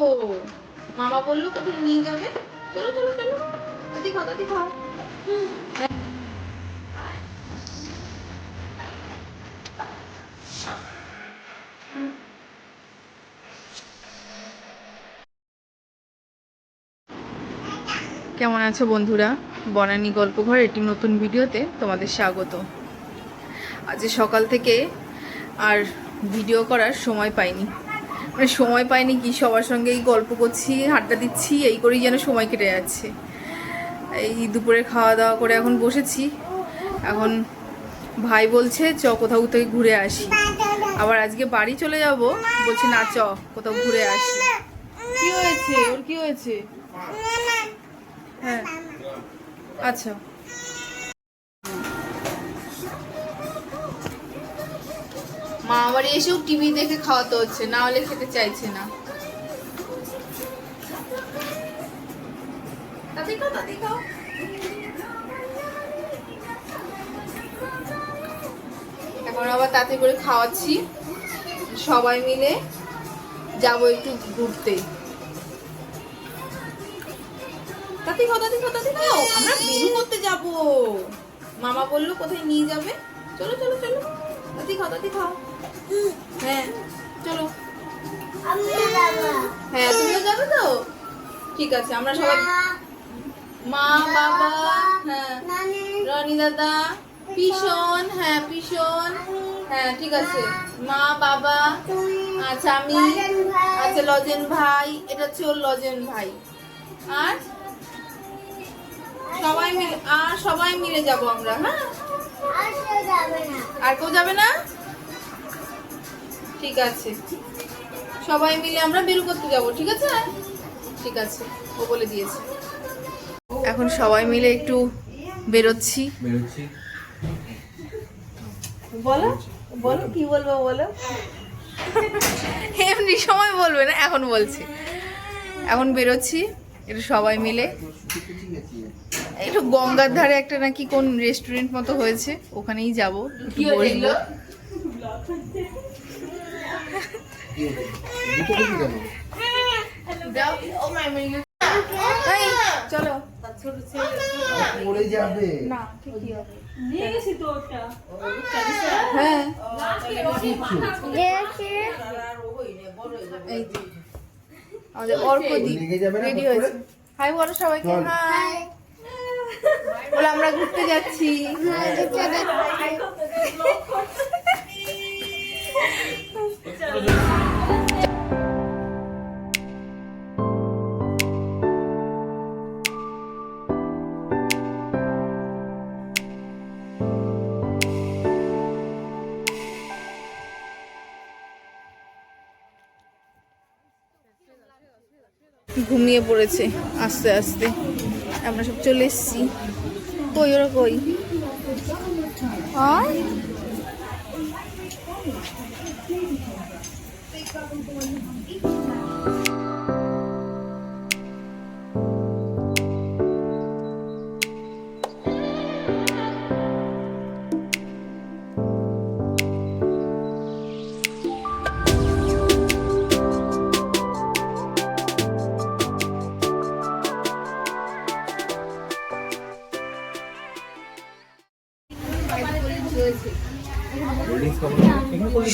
ও, মামা বলল কোথায় নিয়ে যাবে? চলো চলো চলো। দাদি খাও দাদি খাও। কেমন আছো বন্ধুরা? বনানী গল্পঘর একটি নতুন ভিডিওতে তোমাদের স্বাগত। আজ সকাল থেকে আর ভিডিও করার সময় পাইনি। মানে সময় পাইনি কি সবার সঙ্গেই গল্প করছি, আড্ডা দিচ্ছি, এই করেই যেন সময় কেটে যাচ্ছে। এই দুপুরে খাওয়া দাওয়া করে এখন বসেছি। এখন ভাই বলছে, চ কোথাও থেকে ঘুরে আসি। আবার আজকে বাড়ি চলে যাব। বলছে, না, চ কোথাও ঘুরে আসি। কি হয়েছে? ওর কি হয়েছে? হ্যাঁ। আচ্ছা। মা আবার এসেও টিভি দেখে খাওয়াতে হচ্ছে না হলে খেতে চাইছে না। এখন আবার তাতে করে খাওয়াচ্ছি। সবাই মিলে যাব একটু ঘুরতে। তাতে খাও তাতে খাও তাতে খাও। আমরা বেরু করতে যাব। মামা বলল কোথায় নিয়ে যাবে। চলো চলো চলো। তাতে খাও তাতে খাও। হ্যাঁ চলো। হ্যাঁ তুমিও যাবে তো? ঠিক আছে, আমরা সবাই মা, বাবা হ্যাঁ রনি দাদা, পিসন হ্যাঁ পিসন হ্যাঁ ঠিক আছে। মা, বাবা আচ্ছা আমি আচ্ছা লজেন ভাই, এটা হচ্ছে ওর লজেন ভাই। আর সবাই মিলে আর সবাই মিলে যাব আমরা হ্যাঁ? আর কেউ যাবে না। ঠিক আছে। সবাই মিলে আমরা বেরু করতে যাব ঠিক আছে? ঠিক আছে ও বলে দিয়েছে। এখন সবাই মিলে একটু বেরোচ্ছি। বেরোচ্ছি। বলো বলো কি বলব বলো? এমনি সময় বলবে না এখন বলছি। এখন বেরোচ্ছি একটু সবাই মিলে। একটু গঙ্গার ধারে একটা নাকি কোন রেস্টুরেন্ট মতো হয়েছে ওখানেই যাব একটু বসবো দুটো দেখি কেন যাও, ও মাইমা, এই, চলো আমাদের রেডি হয়েছে বলে আমরা ঘুরতে যাচ্ছি ঘুমিয়ে পড়েছে আস্তে আস্তে। আমরা সব চলে এসেছি। কই ওরা কই? Welcome to be.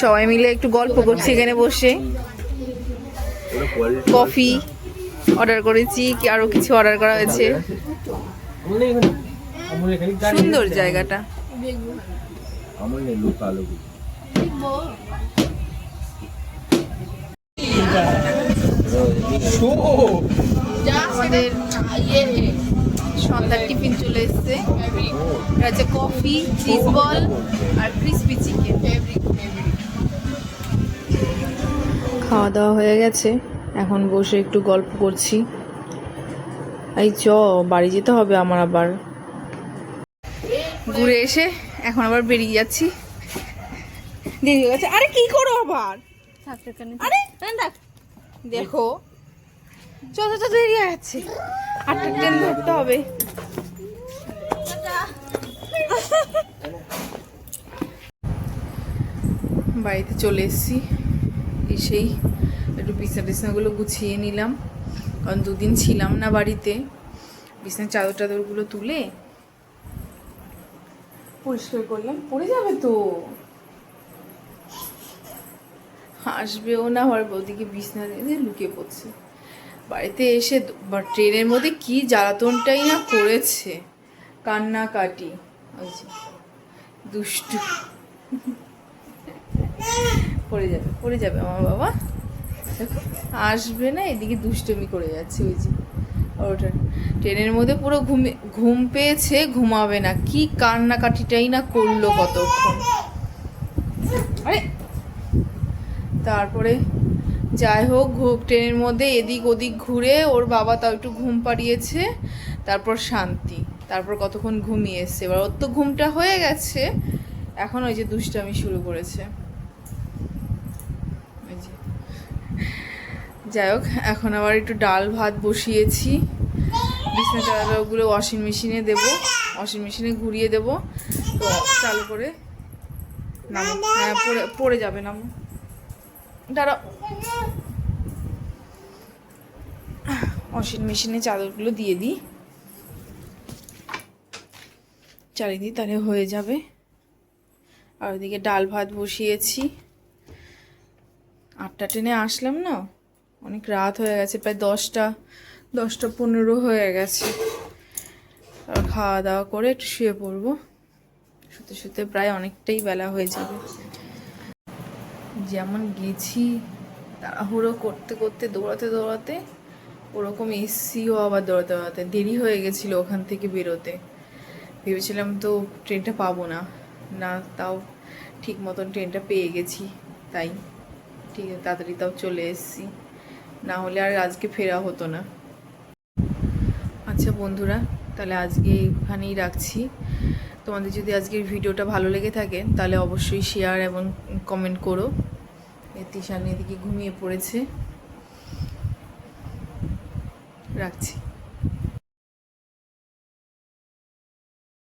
সবাই মিলে একটু গল্প করছি এখানে বসে। কফি অর্ডার করেছি কি আরও কিছু অর্ডার করা হয়েছে। সুন্দর জায়গাটা। আমাদের সন্ধ্যার টিফিন চলে এসছে। হচ্ছে কফি চিজ বল আর ক্রিসপি চিকেন খাওয়া দাওয়া হয়ে গেছে। এখন বসে একটু গল্প করছি। এই চ বাড়ি যেতে হবে আমার আবার। ঘুরে এসে এখন আবার বেরিয়ে যাচ্ছি। দেরি হয়ে গেছে। আরে কি করো আবার? আরে দেখো। চল চল দেরি হয়ে যাচ্ছে। আটটা ট্রেন ধরতে হবে। বাড়িতে চলে এসেছি। এসেই একটু বিছনা টিছনাগুলো গুছিয়ে নিলাম। কারণ দুদিন ছিলাম না বাড়িতে। বিছনার চাদর টাদরগুলো তুলে পরিষ্কার করলাম। পড়ে যাবে তো। আসবেও না, আবার ওদিকে বিছনা দিয়ে লুকিয়ে পড়ছে। বাড়িতে এসে ট্রেনের মধ্যে কি জ্বালাতনটাই না করেছে? কান্না কাটি ওই যে, দুষ্টু। পড়ে যাবে পড়ে যাবে আমার বাবা। দেখো, আসবে না, এদিকে দুষ্টমি করে যাচ্ছে, ওই যে। ওটা ট্রেনের মধ্যে পুরো ঘুমে, ঘুম পেয়েছে, ঘুমাবে না। কি কান্নাকাটিটাই না করল কতক্ষণ। আরে! তারপরে যাই হোক ট্রেনের মধ্যে এদিক ওদিক ঘুরে ওর বাবা তাও একটু ঘুম পাড়িয়েছে, তারপর শান্তি, তারপর কতক্ষণ ঘুমিয়ে এসছে। এবার ওর তো ঘুমটা হয়ে গেছে, এখন ওই যে দুষ্টামি শুরু করেছে। যাই হোক, এখন আবার একটু ডাল ভাত বসিয়েছি, বিছনা চাদরগুলো ওয়াশিং মেশিনে দেবো ওয়াশিং মেশিনে ঘুরিয়ে দেবো। তো চালু করে নামো। হ্যাঁ পড়ে যাবে, নামো। দাঁড়াও ওয়াশিং মেশিনে চাদরগুলো দিয়ে দিই। চারিদিকে তাহলে হয়ে যাবে। আর ওইদিকে ডাল ভাত বসিয়েছি। আটটা ট্রেনে আসলাম না? অনেক রাত হয়ে গেছে, প্রায় দশটা দশটা পনেরো হয়ে গেছে। আর খাওয়া দাওয়া করে একটু শুয়ে পড়ব। শুতে শুতে প্রায় অনেকটাই বেলা হয়ে যাবে। যেমন গেছি, তাড়াহুড়ো করতে করতে দৌড়াতে দৌড়াতে ওরকম এসছিও আবার দৌড়াতে দৌড়াতে দেরি হয়ে গেছিল ওখান থেকে বেরোতে। ভেবেছিলাম তো ট্রেনটা পাবো না। না, তাও ঠিক মতন ট্রেনটা পেয়ে গেছি, তাই। ঠিক আছে, তাড়াতাড়ি তাও চলে এসেছি। না হলে আর আজকে ফেরা হতো না। আচ্ছা বন্ধুরা, তাহলে আজকে এখানেই রাখছি। তোমাদের যদি আজকের ভিডিওটা ভালো লেগে থাকে, তাহলে অবশ্যই শেয়ার এবং কমেন্ট করো। তিশান এদিকে ঘুমিয়ে পড়েছে। রাখছি।